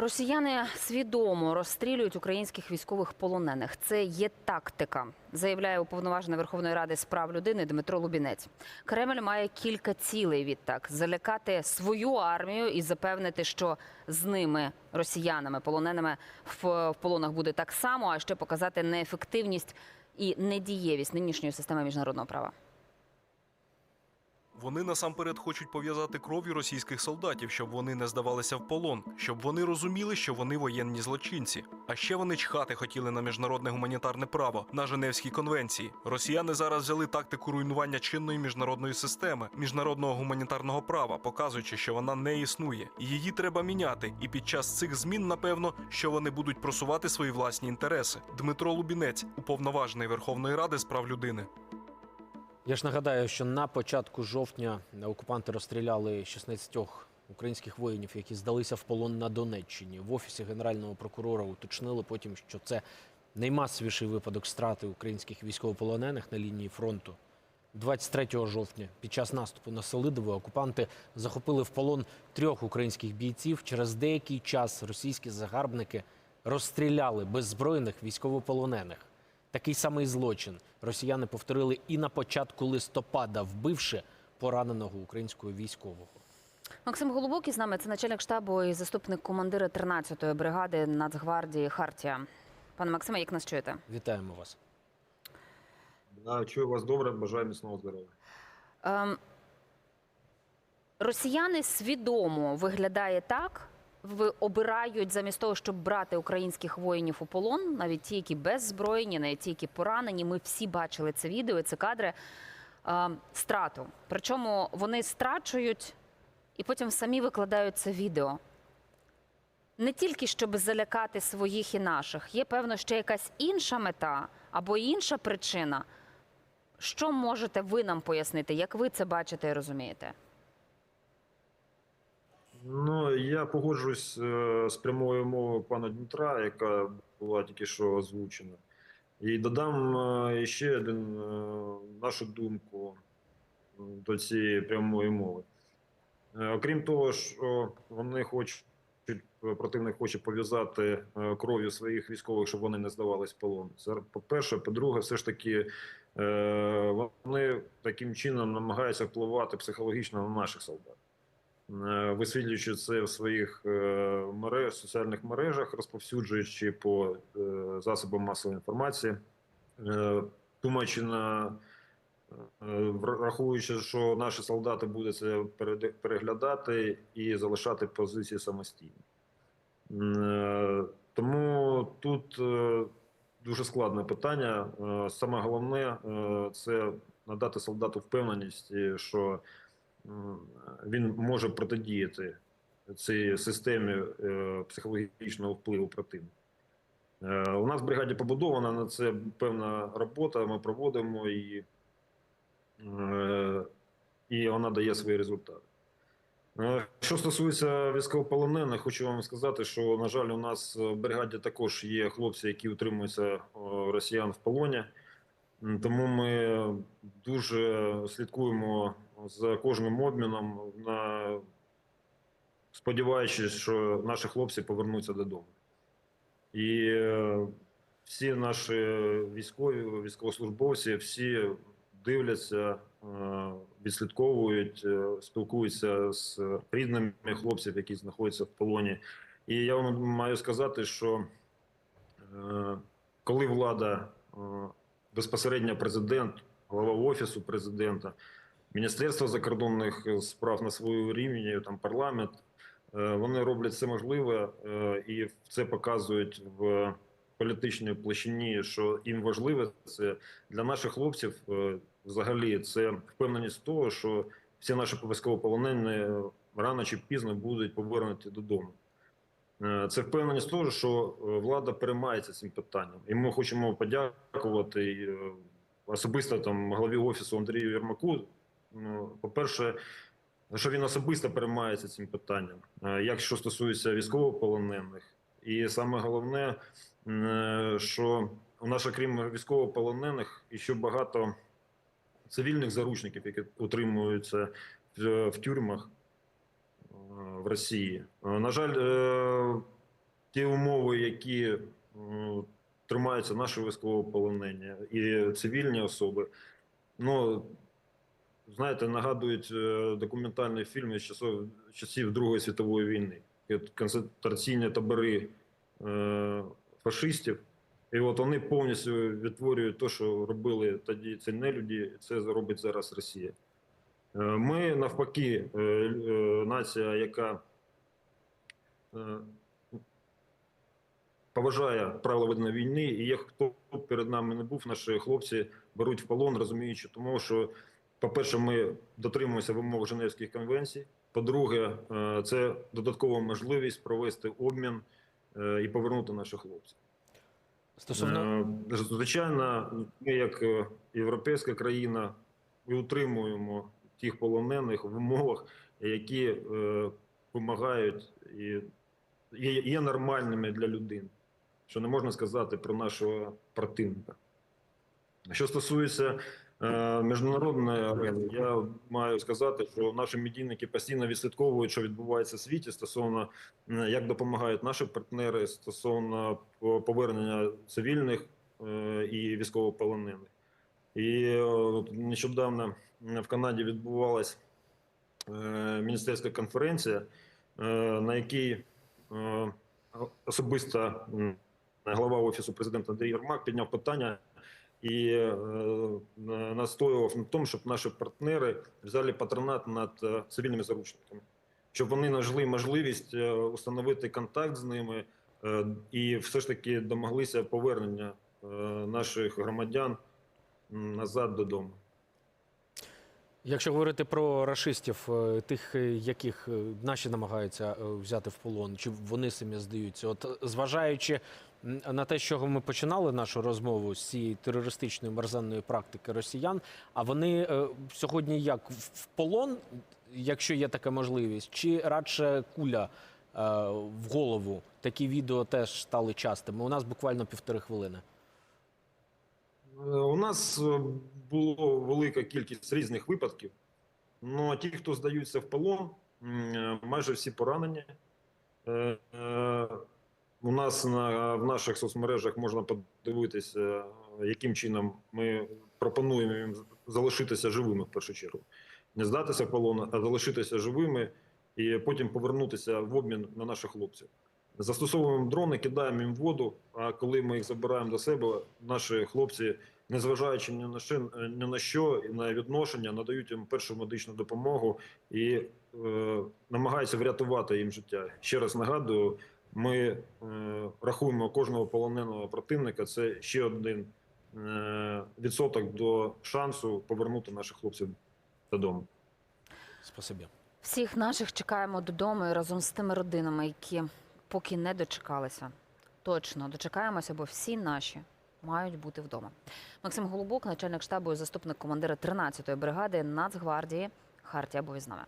Росіяни свідомо розстрілюють українських військових полонених. Це є тактика, заявляє уповноважений Верховної Ради з прав людини Дмитро Лубінець. Кремль має кілька цілей відтак: залякати свою армію і запевнити, що з ними, росіянами, полоненими в, полонах буде так само, а ще показати неефективність і недієвість нинішньої системи міжнародного права. Вони насамперед хочуть пов'язати кров'ю російських солдатів, щоб вони не здавалися в полон, щоб вони розуміли, що вони воєнні злочинці. А ще вони чхати хотіли на міжнародне гуманітарне право на Женевській конвенції. Росіяни зараз взяли тактику руйнування чинної міжнародної системи, міжнародного гуманітарного права, показуючи, що вона не існує. Її треба міняти. І під час цих змін, напевно, що вони будуть просувати свої власні інтереси. Дмитро Лубінець, уповноважений Верховної Ради з прав людини. Я ж нагадаю, що на початку жовтня окупанти розстріляли 16 українських воїнів, які здалися в полон на Донеччині. В офісі генерального прокурора уточнили потім, що це наймасовіший випадок страти українських військовополонених на лінії фронту. 23 жовтня під час наступу на Селидове окупанти захопили в полон трьох українських бійців. Через деякий час російські загарбники розстріляли беззбройних військовополонених. Такий самий злочин росіяни повторили і на початку листопада, вбивши пораненого українського військового. Максим Голубокий з нами це начальник штабу і заступник командира 13-ї бригади Нацгвардії Хартія. Пане Максиме, як нас чуєте? Вітаємо вас. Да, чую вас добре, бажаю міцного здоров'я. Ем, росіяни свідомо виглядає так. Обирають замість того, щоб брати українських воїнів у полон, навіть ті, які беззбройні, навіть ті, які поранені. Ми всі бачили це відео, це кадри ем, страту. Причому вони страчують і потім самі викладають це відео. Не тільки щоб залякати своїх і наших, є певно ще якась інша мета або інша причина. Що можете ви нам пояснити, як ви це бачите і розумієте? Ну я погоджуюсь е, з прямою мовою пана Дмитра, яка була тільки що озвучена. І додам е, ще один е, нашу думку до цієї прямої мови. Окрім того, що вони хочуть, противник хоче пов'язати кров'ю своїх військових, щоб вони не здавались полон. Це по-перше, по-друге, все ж таки вони таким чином намагаються впливати психологічно на наших солдат. Е, висвітлюючи це в своїх е, мереж, соціальних мережах, розповсюджуючи по е, засобам масової інформації, думаючи на враховуючи, що наші солдати будуть це переглядати і залишати позиції самостійно. Тому тут дуже складне питання. Саме головне це надати солдату впевненість, що він може протидіяти цій системі е, психологічного впливу противника. Е, У нас в бригаді побудована на це певна робота. Ми проводимо і, е, і вона дає свої результати. Що стосується військовополонених, хочу вам сказати, що, на жаль, у нас в бригаді також є хлопці, які утримуються росіян в полоні. Тому ми дуже слідкуємо за кожним обміном, на... сподіваючись, що наші хлопці повернуться додому. І е, всі наші військові, військовослужбовці, всі дивляться, е, відслідковують, е, спілкуються з рідними хлопців, які знаходяться в полоні. І я вам маю сказати, що коли влада, безпосередньо президент, голова офісу президента, Міністерство закордонних справ на своєму рівні, там парламент, е, вони роблять все можливе е, і це показують в політичній площині, що їм важливе це для наших хлопців. е, Взагалі, це впевненість того, що всі наші військовополонені рано чи пізно будуть повернуті додому. Е, Це впевненість того, що е, влада переймається цим питанням, і ми хочемо подякувати е, особисто там голові офісу Андрію Єрмаку. Ну, по-перше, що він особисто переймається цим питанням, е, як що стосується військовополонених, і саме головне, е, що у нас, окрім військовополонених, і ще багато цивільних заручників, які утримуються в, тюрмах е, в Росії. На жаль, ті умови, які тримаються наші військовополонені і цивільні особи. Ну, знаєте, нагадують е, документальний фільм із часов, часів Другої світової війни. Концентраційні табори е, фашистів. І от вони повністю відтворюють те, що робили тоді ці нелюді, і це робить зараз Росія. Е, Ми навпаки, е, нація, яка поважає правила ведення війни, і є хто перед нами не був, наші хлопці беруть в полон, розуміючи, тому що, по-перше, ми дотримуємося вимог Женевських конвенцій. По-друге, е, це додаткова можливість провести обмін е, і повернути наших хлопців. Стосовно Е, Звичайно, ми, як європейська країна, і утримуємо тих полонених в умовах, які е, вимагають і є, нормальними для людини, що не можна сказати про нашого противника. Що стосується міжнародної арени, я маю сказати, що наші медійники постійно відслідковують, що відбувається в світі стосовно е, як допомагають наші партнери стосовно повернення цивільних е, і військовополонених. І е, нещодавно в Канаді відбувалась е, міністерська конференція, е, на якій е, особисто глава офісу президента Андрій Єрмак підняв питання і е, настоював на тому, щоб наші партнери взяли патронат над е, цивільними заручниками, щоб вони знайшли можливість е, установити контакт з ними е, і все ж таки домоглися повернення е, наших громадян назад додому. Якщо говорити про рашистів, е, тих, е, яких е, наші намагаються взяти в полон, чи вони самі здаються, от зважаючи на те, з чого ми починали нашу розмову з цієї терористичної мерзенної практики росіян, а вони е, сьогодні як в полон, якщо є така можливість, чи радше куля е, в голову? Такі відео теж стали частими. У нас буквально півтори хвилини. Е, У нас було велика кількість різних випадків. Ну, ті, хто здаються в полон, майже всі поранені. У нас на, в наших соцмережах можна подивитися, яким чином ми пропонуємо їм залишитися живими в першу чергу. Не здатися в полон, а залишитися живими і потім повернутися в обмін на наших хлопців. Застосовуємо дрони, кидаємо їм воду. А коли ми їх забираємо до себе, наші хлопці, незважаючи ні на що, ні на що, на відношення, надають їм першу медичну допомогу і е, намагаються врятувати їм життя. Ще раз нагадую, ми е, рахуємо кожного полоненого противника. Це ще один е, відсоток до шансу повернути наших хлопців додому. Спасибі. Всіх наших чекаємо додому і разом з тими родинами, які поки не дочекалися. Точно дочекаємося, бо всі наші мають бути вдома. Максим Голубок, начальник штабу і заступник командира 13-ї бригади Нацгвардії. Хартія, бо з нами.